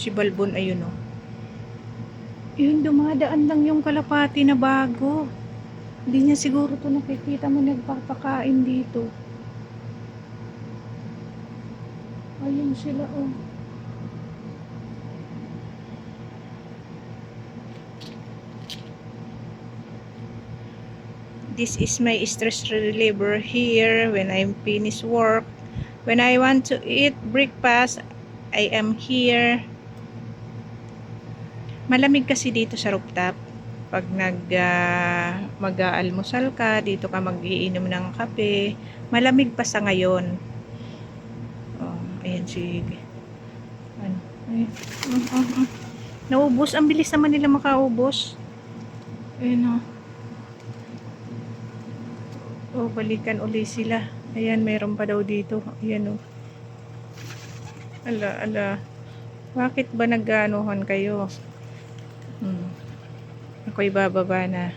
Si Balbon, ayun oh. Yun, dumadaan lang yung kalapati na bago. Hindi niya siguro to nakikita mo nagpapakain dito. Ayun sila oh. This is my stress reliever here when I'm finished work. When I want to eat breakfast, I am here. Malamig kasi dito sa rooftop. Pag nag ah, mag-aalmusal ka, dito ka magiinom ng kape, malamig pa sa ngayon. Oh, ayan si ano, ayan. Mm, mm, mm. Naubos, ang bilis naman nila makaubos. Ayun oh. Oh, balikan uli sila. Ayan, mayroon pa daw dito. Ayan oh. Ala, ala. Bakit ba nagganuhan kayo? Hmm. Ako'y bababa na.